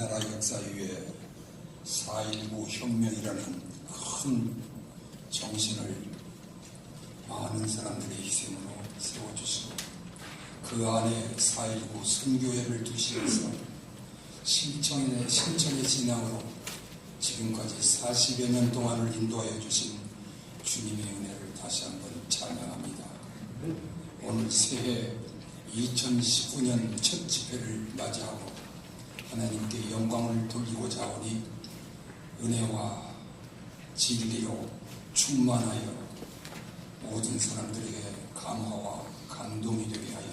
이 나라 역사 위에 4.19 혁명이라는 큰 정신을 많은 사람들의 희생으로 세워주시고 그 안에 4.19 선교회를 두시면서 신청의, 신청의 진앙으로 지금까지 40여 년 동안을 인도하여 주신 주님의 은혜를 다시 한번 찬양합니다. 오늘 새해 2019년 첫 집회를 맞이하고 하나님께 영광을 돌리고자 하오니 은혜와 진리로 충만하여 모든 사람들에게 감화와 감동이 되게 하여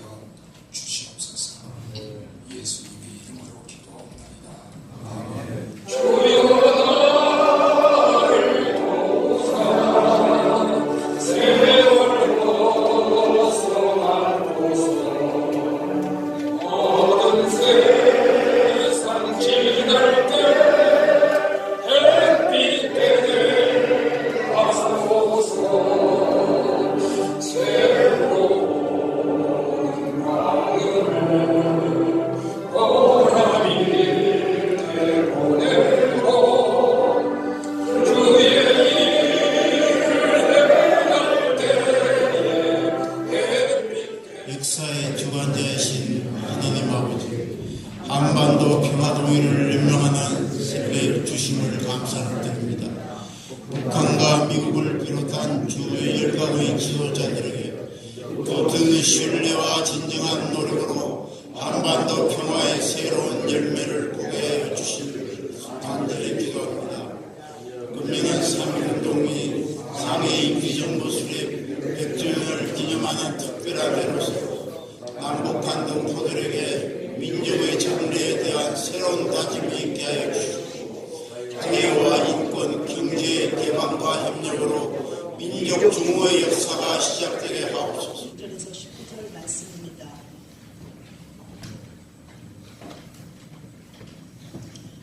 감사를 드립니다. 북한과 미국을 비롯한 주요 열강의 지도자들에게 그 신뢰와 진정한 노력으로 한반도 평화의 새로운 열매를 간절히 기도합니다. 금명한 3.1운동이 상해의 비정부 수립 100주년을 기념하는 특별한 해로서 남북한 동포들에게 민족의 장래에 대한 새로운 다짐이 있게 하여 주시고 자유와 경제 개방과 협력으로 민족 중호의 역사가 시작되게 하옵소서. 1절에서 19절 말씀입니다.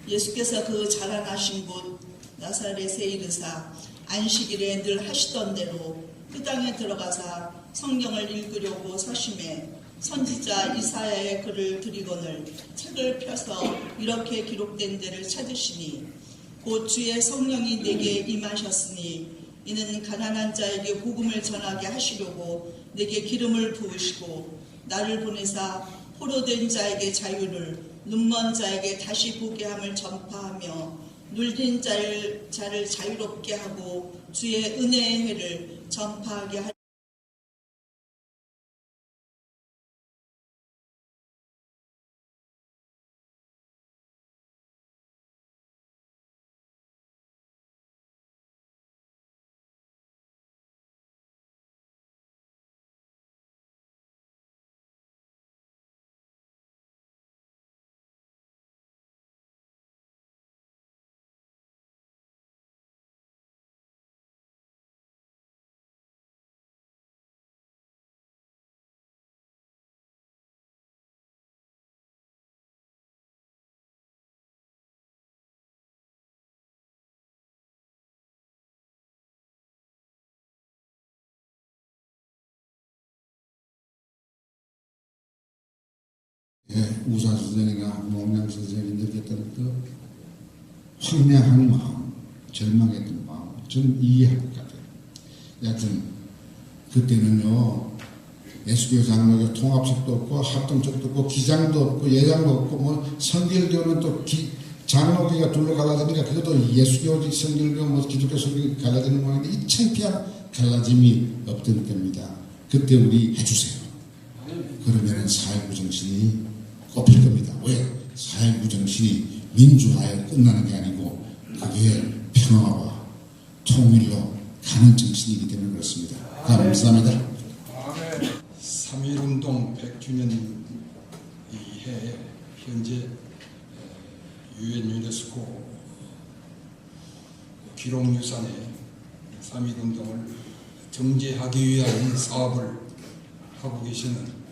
예수께서 그 자라나신 곳 나사렛에 이르사 안식일에 늘 하시던 대로 그 땅에 들어가사 성경을 읽으려고 서심해 선지자 이사야의 글을 드리거늘 책을 펴서 이렇게 기록된 데를 찾으시니 곧 주의 성령이 내게 임하셨으니 이는 가난한 자에게 복음을 전하게 하시려고 내게 기름을 부으시고 나를 보내사 포로된 자에게 자유를 눈먼 자에게 다시 보게 함을 전파하며 눌린 자를, 자를 자유롭게 하고 주의 은혜의 해를 전파하게 하리 예, 우사 선생님과 노명 선생님이 느꼈던 그 황량한 마음, 절망했던 마음, 저는 이해할 것 같아요. 여하튼, 그때는요, 예수교 장로교 통합식도 없고, 합동적도 없고, 기장도 없고, 예장도 없고, 뭐, 성결교는 또 기, 장로교가 둘로 갈라지니까 그것도 예수교 성결교 뭐 기독교 성결교 갈라지는 모양인데 이 창피한 갈라짐이 없던 때입니다. 그때 우리 해주세요. 그러면 사회부 정신이 꼽힐 겁니다. 왜? 사회부 정신이 민주화에 끝나는 게 아니고 그게 평화와 통일로 가는 정신이기 때문에 그렇습니다. 감사합니다. 3.1운동 100주년 이해 현재 유엔 유네스코 기록유산에 3.1운동을 정제하기 위한 사업을 하고 계시는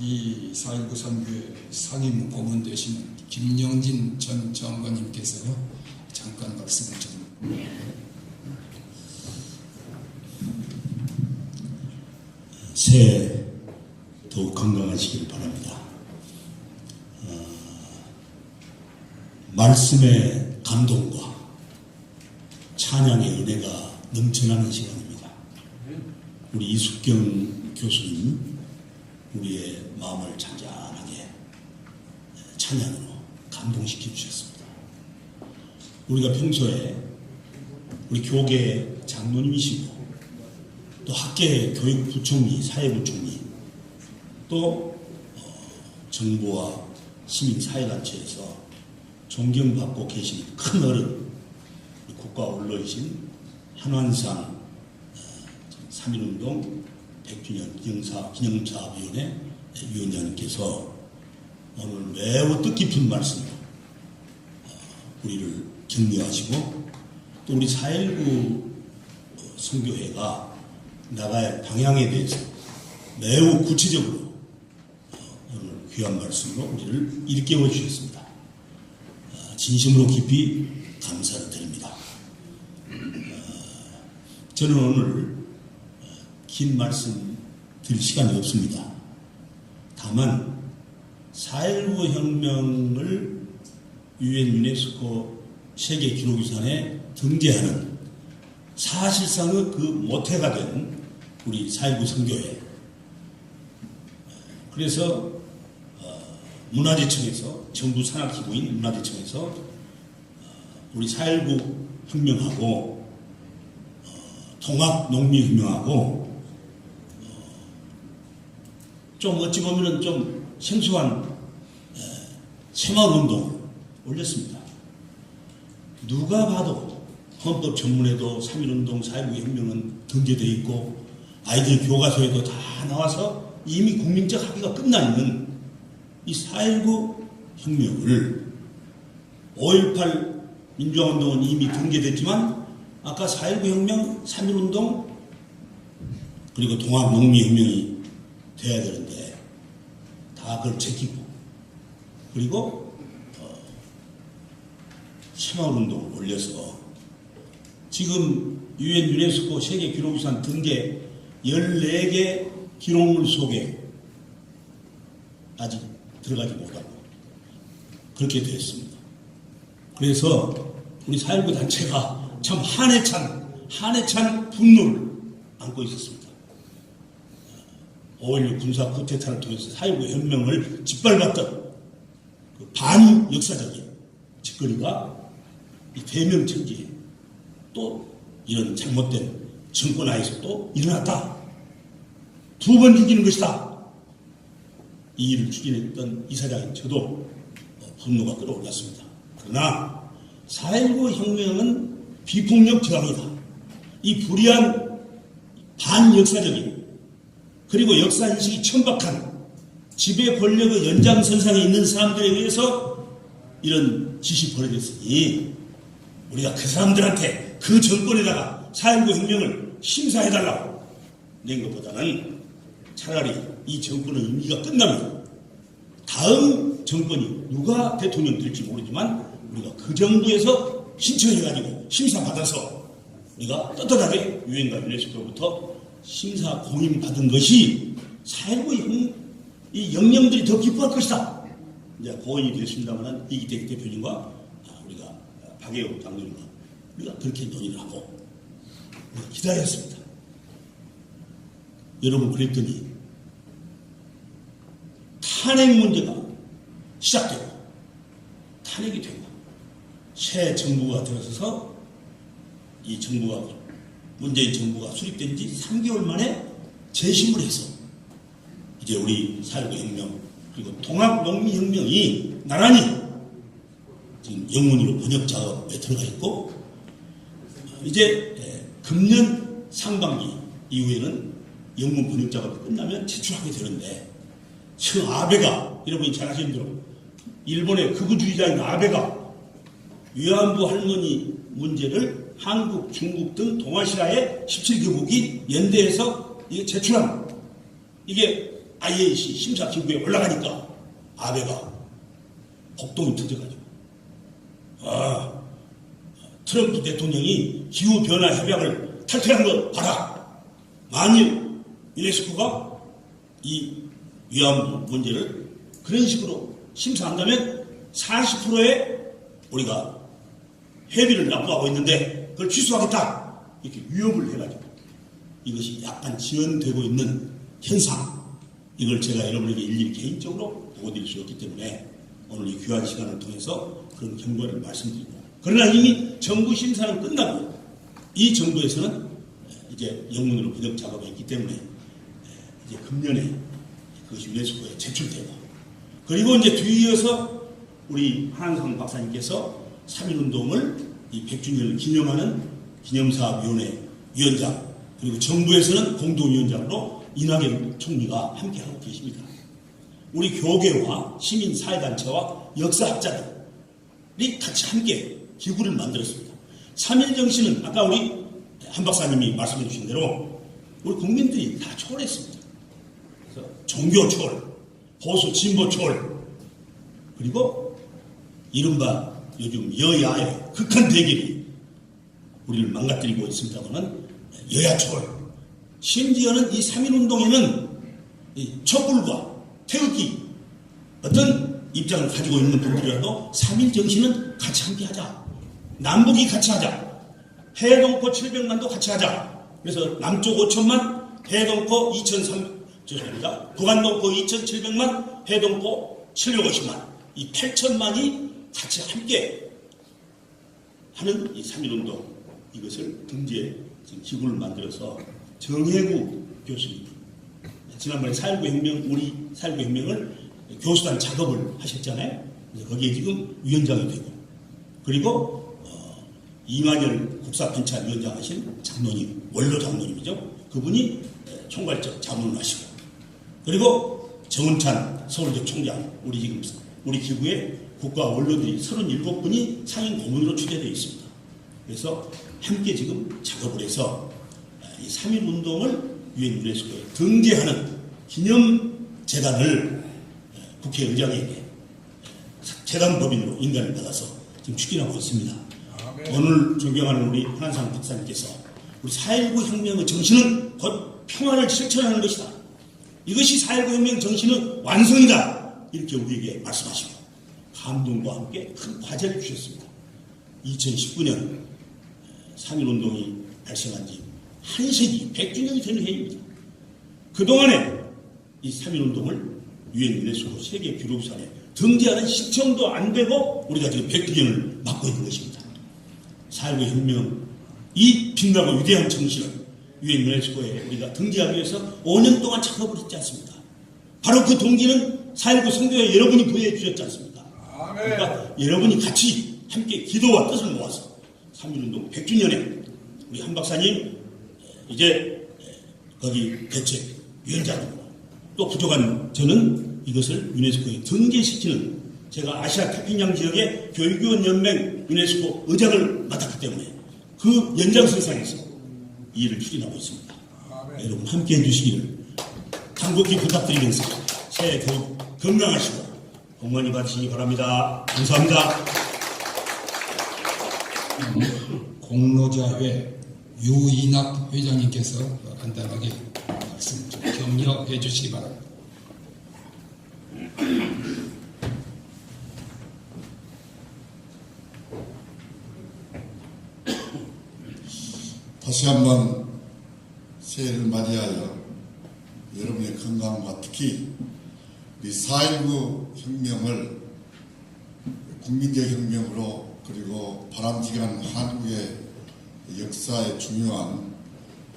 우리 4.19 선교회 상임 고문 되시는 김영진 전 장관님께서 잠깐 말씀을 좀 새해 더욱 건강하시길 바랍니다. 어, 말씀의 감동과 찬양의 은혜가 넘쳐나는 시간입니다. 우리 이숙경 교수님, 우리의 마음을 잔잔하게 찬양으로 감동시켜 주셨습니다. 우리가 평소에 우리 교계 장로님이시고 또 학계 교육부총리, 사회부총리, 또 어, 정부와 시민사회단체에서 존경받고 계신 큰 어른, 국가 언론이신 한완상 어, 3.1운동 100주년 기념사, 기념사업위원회 위원장님께서 오늘 매우 뜻깊은 말씀으로 어, 우리를 격려하시고 또 우리 4.19 선교회가 나가야 할 방향에 대해서 매우 구체적으로 어, 오늘 귀한 말씀으로 우리를 일깨워 주셨습니다. 어, 진심으로 깊이 감사를 드립니다. 어, 저는 오늘 어, 긴 말씀 드릴 시간이 없습니다. 다만 4.19 혁명을 유엔 유네스코 세계 기록유산에 등재하는 사실상의 그 모태가 된 우리 4.19 선교회. 그래서 어, 문화재청에서 정부 산악기구인 문화재청에서 어, 우리 4.19 혁명하고 어, 통합 농민혁명하고 어, 좀 어찌 보면은 좀 생소한 에, 새마을 운동을 올렸습니다. 누가 봐도 헌법 전문에도 3.1운동, 4.19 혁명은 등재되어 있고 아이들 교과서에도 다 나와서 이미 국민적 합의가 끝나 있는 이 4.19 혁명을 5.18 민주화운동은 이미 등재됐지만 아까 4.19 혁명, 3.1운동 그리고 동학 농민혁명이 돼야 되는데 다 그걸 제끼고 그리고 어, 새마을 운동을 올려서 지금 유엔 유네스코 세계 기록유산 등재 14개 기록물 속에 아직 들어가지 못하고 그렇게 되었습니다. 그래서 우리 4.19 단체가 참 한해 찬, 한해 찬 분노를 안고 있었습니다. 5.16 군사 쿠데타를 통해서 4.19 혁명을 짓밟았던 그 반역사적인 짓거리가 이 대명천지에 또 이런 잘못된 정권 하에서 또 일어났다. 두 번 죽이는 것이다. 이 일을 추진했던 이사장인 저도 어, 분노가 끌어올랐습니다. 그러나 4.19 혁명은 비폭력 저항이다. 이 불의한 반역사적인 그리고 역사인식이 천박한 지배 권력의 연장선상에 있는 사람들에 의해서 이런 짓이 벌어졌으니 우리가 그 사람들한테 그 정권에다가 4.19 혁명을 심사해달라고 낸 것보다는 차라리 이 정권의 임기가 끝나면 다음 정권이 누가 대통령 될지 모르지만 우리가 그 정부에서 신청해가지고 심사받아서 우리가 떳떳하게 유엔과 유네스코로부터 심사 공인받은 것이 4.19이 영령들이 더 기뻐할 것이다. 이제 고인이 됐습니다만 이기택 대표님과 아, 우리가 박예호 장로님과 우리가 그렇게 논의를 하고 기다렸습니다. 여러분 그랬더니 탄핵 문제가 시작되고 탄핵이 되고 새 정부가 들어서서 이 정부가 문재인 정부가 수립된 지 3개월 만에 재심을 해서 이제 우리 4.19 혁명 그리고 통합농민혁명이 나란히 지금 영문으로 번역 작업에 들어가 있고 이제 에, 금년 상반기 이후에는 영문 번역 작업이 끝나면 제출하게 되는데 저 아베가 여러분이 잘 아시는 대로 일본의 극우주의자인 아베가 위안부 할머니 문제를 한국, 중국 등 동아시아의 17개국이 연대해서 제출한 이게 IAC 심사 기구에 올라가니까 아베가 폭동이 터져가지고 아 트럼프 대통령이 기후 변화 협약을 탈퇴한 거 봐라. 만일 유네스코가 이 위안부 문제를 그런 식으로 심사한다면 40%의 우리가 회비를 납부하고 있는데 그걸 취소하겠다. 이렇게 위협을 해가지고 이것이 약간 지연되고 있는 현상. 이걸 제가 여러분에게 일일이 개인적으로 보고드릴 수 없기 때문에 오늘 이 귀한 시간을 통해서 그런 경고를 말씀드립니다. 그러나 이미 정부 심사는 끝나고 이 정부에서는 이제 영문으로 번역 작업이 있기 때문에 이제 금년에 그것이 유네스코에 제출되고. 그리고 이제 뒤이어서 우리 한상 박사님께서 3.1운동을 이 100주년을 기념하는 기념사위원회 위원장 그리고 정부에서는 공동위원장으로 이낙연 총리가 함께하고 계십니다. 우리 교계와 시민사회단체와 역사학자들이 같이 함께 기구를 만들었습니다. 3.1 정신은 아까 우리 한 박사님이 말씀해 주신 대로 우리 국민들이 다 초월했습니다. 그래서 종교 초월, 보수 진보 초월, 그리고 이른바 요즘 여야의 극한 대결이 우리를 망가뜨리고 있습니다만은 여야 초월. 심지어는 이 3.1 운동에는 이 촛불과 태극기 어떤 입장을 가지고 있는 분들이라도 3.1 정신은 같이 함께 하자. 남북이 같이 하자. 해동포 700만도 같이 하자. 그래서 남쪽 5천만, 해동포 2,300, 죄송합니다. 북한동포 2,700만, 해동포 750만. 이 8천만이 같이 함께 하는 이 3.1운동 이것을 등재 지금 기구를 만들어서 정혜구 교수님 지난번에 4.19 혁명 우리 4.19 혁명을 교수단 작업을 하셨잖아요. 거기에 지금 위원장이 되고 그리고 어, 이만열 국사편찬위원장 하신 장로님 원로 장로님이죠. 그분이 에, 총괄적 자문을 하시고 그리고 정은찬 서울대 총장 우리 지금 우리 기구에 국가 원로들이 37분이 상임 고문으로 추대되어 있습니다. 그래서 함께 지금 작업을 해서 이 3.1 운동을 유엔 유네스코에 등재하는 기념 재단을 국회의장에게 재단 법인으로 인간을 받아서 지금 추진하고 있습니다. 오늘 존경하는 우리 한상 박사님께서 우리 4.19 혁명의 정신은 곧 평화를 실천하는 것이다. 이것이 4.19 혁명 정신의 완성이다. 이렇게 우리에게 말씀하시고 감동과 함께 큰 과제를 주셨습니다. 2019년 3.1운동이 발생한 지 한세기 100주년이 되는 해입니다. 그동안에 이 3.1운동을 유엔 유네스코 세계 기록유산에 등재하는 시청도 안 되고 우리가 지금 100주년을 맞고 있는 것입니다. 4.19 혁명 이 빛나고 위대한 정신을 유엔 유네스코에 우리가 등재하기 위해서 5년 동안 작업을 했지 않습니까? 바로 그 동기는 4.19 성교회 여러분이 부여해 주셨지 않습니까? 그러니까 여러분이 같이 함께 기도와 뜻을 모아서 3.1운동 100주년에 우리 한 박사님 이제 거기 대책 위원장이고 또 부족한 저는 이것을 유네스코에 등재시키는 제가 아시아 태평양 지역의 교육위원 연맹 유네스코 의장을 맡았기 때문에 그 연장선상에서 이 일을 추진하고 있습니다. 여러분 함께 해주시기를 간곡히 부탁드리면서 새해 더욱 건강하시고 복 많이 받으시기 바랍니다. 감사합니다. 공로자회 유인학 회장님께서 간단하게 말씀 좀 격려해 주시기 바랍니다. 다시 한번 새해를 맞이하여 여러분의 건강과 특히 우리 4.19 혁명을 국민적 혁명으로 그리고 바람직한 한국의 역사의 중요한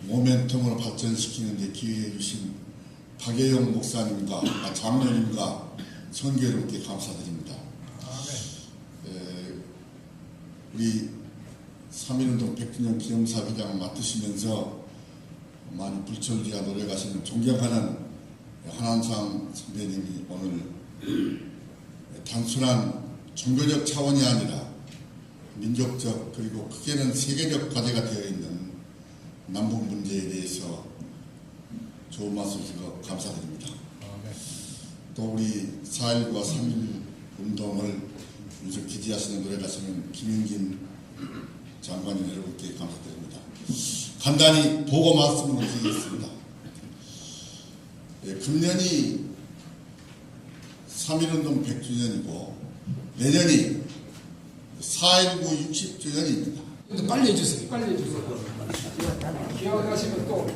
모멘텀을 발전시키는 데 기여해 주신 박예영 목사님과 아, 장로님과 여러분께 감사드립니다. 에, 우리 3.1운동 100주년 기념사회장을 맡으시면서 많이 불철주야 노력하시는 존경하는 한한상 선배님이 오늘 단순한 종교적 차원이 아니라 민족적 그리고 크게는 세계적 과제가 되어 있는 남북 문제에 대해서 좋은 말씀 주셔서 감사드립니다. 또 우리 4.19와 3.1 운동을 요즘 기지하시는 노래 가시는 김윤긴 장관님 여러분께 감사드립니다. 간단히 보고 말씀을 드리겠습니다. 예, 금년이 3.1운동 100주년이고 내년이 4.19 60주년입니다. 근데 빨리 해주세요. 빨리 해주세요. 기왕하시면 또